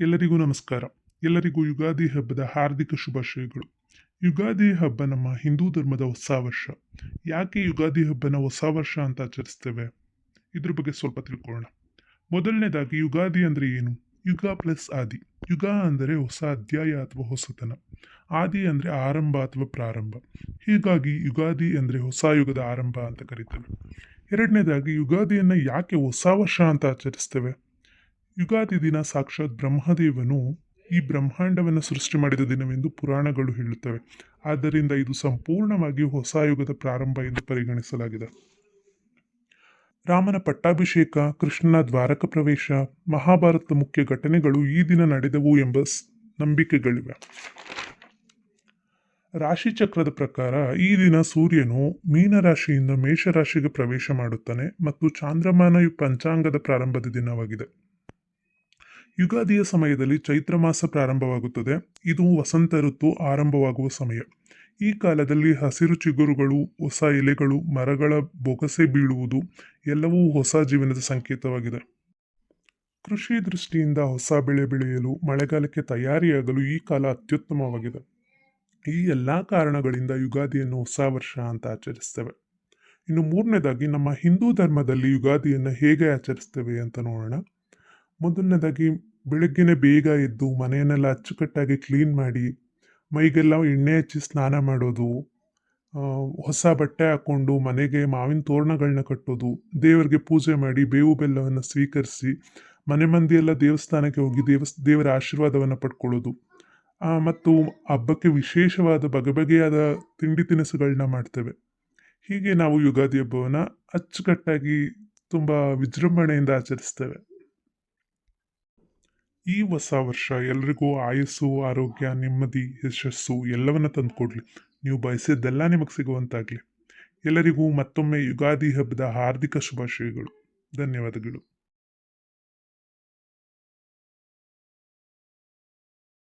ಎಲ್ಲರಿಗೂ ನಮಸ್ಕಾರ. ಎಲ್ಲರಿಗೂ ಯುಗಾದಿ ಹಬ್ಬದ ಹಾರ್ದಿಕ ಶುಭಾಶಯಗಳು. ಯುಗಾದಿ ಹಬ್ಬ ನಮ್ಮ ಹಿಂದೂ ಧರ್ಮದ ಹೊಸ ವರ್ಷ. ಯಾಕೆ ಯುಗಾದಿ ಹಬ್ಬನ ಹೊಸ ವರ್ಷ ಅಂತ ಆಚರಿಸ್ತೇವೆ? ಇದ್ರ ಬಗ್ಗೆ ಸ್ವಲ್ಪ ತಿಳ್ಕೊಳ್ಳೋಣ. ಮೊದಲನೇದಾಗಿ ಯುಗಾದಿ ಅಂದರೆ ಏನು? ಯುಗ ಪ್ಲಸ್ ಆದಿ. ಯುಗ ಅಂದರೆ ಹೊಸ ಅಧ್ಯಾಯ ಅಥವಾ ಹೊಸತನ. ಆದಿ ಅಂದರೆ ಆರಂಭ ಅಥವಾ ಪ್ರಾರಂಭ. ಹೀಗಾಗಿ ಯುಗಾದಿ ಅಂದರೆ ಹೊಸ ಯುಗದ ಆರಂಭ ಅಂತ ಕರೀತೇವೆ. ಎರಡನೇದಾಗಿ ಯುಗಾದಿಯನ್ನು ಯಾಕೆ ಹೊಸ ವರ್ಷ ಅಂತ ಆಚರಿಸ್ತೇವೆ? ಯುಗಾದಿ ದಿನ ಸಾಕ್ಷಾತ್ ಬ್ರಹ್ಮದೇವನು ಈ ಬ್ರಹ್ಮಾಂಡವನ್ನು ಸೃಷ್ಟಿ ಮಾಡಿದ ದಿನವೆಂದು ಪುರಾಣಗಳು ಹೇಳುತ್ತವೆ. ಆದ್ದರಿಂದ ಇದು ಸಂಪೂರ್ಣವಾಗಿ ಹೊಸ ಯುಗದ ಪ್ರಾರಂಭ ಎಂದು ಪರಿಗಣಿಸಲಾಗಿದೆ. ರಾಮನ ಪಟ್ಟಾಭಿಷೇಕ, ಕೃಷ್ಣನ ದ್ವಾರಕ ಪ್ರವೇಶ, ಮಹಾಭಾರತದ ಮುಖ್ಯ ಘಟನೆಗಳು ಈ ದಿನ ನಡೆದವು ಎಂಬ ನಂಬಿಕೆಗಳಿವೆ. ನಂಬಿಕೆಗಳಿವೆ ರಾಶಿಚಕ್ರದ ಪ್ರಕಾರ ಈ ದಿನ ಸೂರ್ಯನು ಮೀನರಾಶಿಯಿಂದ ಮೇಷರಾಶಿಗೆ ಪ್ರವೇಶ ಮಾಡುತ್ತಾನೆ ಮತ್ತು ಚಾಂದ್ರಮಾನ ಪಂಚಾಂಗದ ಪ್ರಾರಂಭದ ದಿನವಾಗಿದೆ. ಯುಗಾದಿಯ ಸಮಯದಲ್ಲಿ ಚೈತ್ರ ಮಾಸ ಪ್ರಾರಂಭವಾಗುತ್ತದೆ. ಇದು ವಸಂತ ಋತು ಆರಂಭವಾಗುವ ಸಮಯ. ಈ ಕಾಲದಲ್ಲಿ ಹಸಿರು ಚಿಗುರುಗಳು, ಹೊಸ ಎಲೆಗಳು, ಮರಗಳ ಬೊಗಸೆ ಬೀಳುವುದು ಎಲ್ಲವೂ ಹೊಸ ಜೀವನದ ಸಂಕೇತವಾಗಿದೆ. ಕೃಷಿ ದೃಷ್ಟಿಯಿಂದ ಹೊಸ ಬೆಳೆ ಬೆಳೆಯಲು, ಮಳೆಗಾಲಕ್ಕೆ ತಯಾರಿಯಾಗಲು ಈ ಕಾಲ ಅತ್ಯುತ್ತಮವಾಗಿದೆ. ಈ ಎಲ್ಲ ಕಾರಣಗಳಿಂದ ಯುಗಾದಿಯನ್ನು ಹೊಸ ವರ್ಷ ಅಂತ ಆಚರಿಸ್ತೇವೆ. ಇನ್ನು ಮೂರನೇದಾಗಿ, ನಮ್ಮ ಹಿಂದೂ ಧರ್ಮದಲ್ಲಿ ಯುಗಾದಿಯನ್ನು ಹೇಗೆ ಆಚರಿಸ್ತೇವೆ ಅಂತ ನೋಡೋಣ. ಮೊದಲನೇದಾಗಿ ಬೆಳಗ್ಗೆನೆ ಬೇಗ ಎದ್ದು ಮನೆಯನ್ನೆಲ್ಲ ಅಚ್ಚುಕಟ್ಟಾಗಿ ಕ್ಲೀನ್ ಮಾಡಿ, ಮೈಗೆಲ್ಲ ಎಣ್ಣೆ ಹಚ್ಚಿ ಸ್ನಾನ ಮಾಡೋದು ಹೊಸ ಬಟ್ಟೆ ಹಾಕ್ಕೊಂಡು ಮನೆಗೆ ಮಾವಿನ ತೋರಣಗಳನ್ನ ಕಟ್ಟೋದು, ದೇವರಿಗೆ ಪೂಜೆ ಮಾಡಿ ಬೇವು ಬೆಲ್ಲವನ್ನು ಸ್ವೀಕರಿಸಿ ಮನೆ ಮಂದಿಯೆಲ್ಲ ದೇವಸ್ಥಾನಕ್ಕೆ ಹೋಗಿ ದೇವಸ್, ದೇವರ ಆಶೀರ್ವಾದವನ್ನು ಪಡ್ಕೊಳ್ಳೋದು. ಮತ್ತು ಹಬ್ಬಕ್ಕೆ ವಿಶೇಷವಾದ ಬಗೆ ಬಗೆಯಾದ ತಿಂಡಿ ತಿನಿಸುಗಳನ್ನ ಮಾಡ್ತೇವೆ. ಹೀಗೆ ನಾವು ಯುಗಾದಿ ಹಬ್ಬವನ್ನು ಅಚ್ಚುಕಟ್ಟಾಗಿ ತುಂಬ ವಿಜೃಂಭಣೆಯಿಂದ ಆಚರಿಸ್ತೇವೆ. ಈ ಹೊಸ ವರ್ಷ ಎಲ್ರಿಗೂ ಆಯಸ್ಸು, ಆರೋಗ್ಯ, ನೆಮ್ಮದಿ, ಯಶಸ್ಸು ಎಲ್ಲವನ್ನ ತಂದುಕೊಡ್ಲಿ. ನೀವು ಬಯಸಿದ್ದೆಲ್ಲ ನಿಮಗೆ ಸಿಗುವಂತಾಗಲಿ. ಎಲ್ಲರಿಗೂ ಮತ್ತೊಮ್ಮೆ ಯುಗಾದಿ ಹಬ್ಬದ ಹಾರ್ದಿಕ ಶುಭಾಶಯಗಳು. ಧನ್ಯವಾದಗಳು.